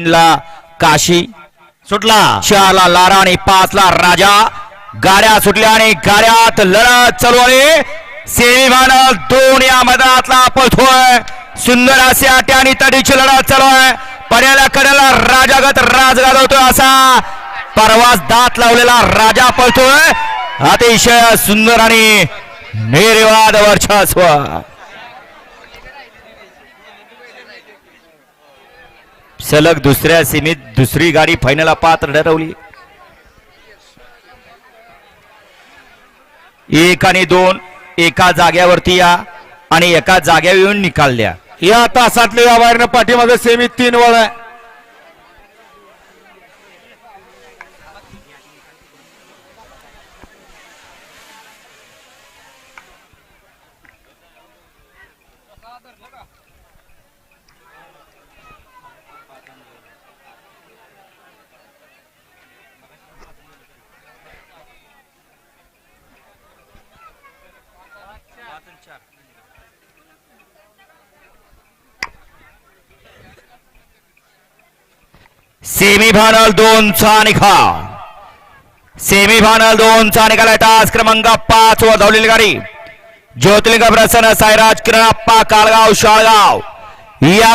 ला काशी सुटला. चारला लारा आणि पाचला राजा. गाड्या सुटल्या आणि गाड्यात लढत चालू आहे. सेमीफायनल दोन या मैदानातला पळतोय. सुंदर असे आटे आणि तडीची लढत चालू आहे. पर्याला कडेला राजागत राज गाजवतोय असा परवास दात लावलेला राजा पळतोय. अतिशय सुंदर आणि निर्वाद वर्चस्व. सलग दुसऱ्या सीमेत दुसरी गाडी फायनल पात्र ठरवली एक आणि दोन एका जाग्यावरती या आणि एका जाग्यावर येऊन निकाल द्या. या तासातले बाहेरनं पाठीमागे सेमी तीन वळ आहे. सेमीफायनल दोनचा निकाल सेमीफायनल दोनचा निकाल आहे तास क्रमांक पाच व धावलेली गाडी. ज्योतिलिंग प्रसन्न साईराज किरण अप्पा कालगाव शाळगाव. या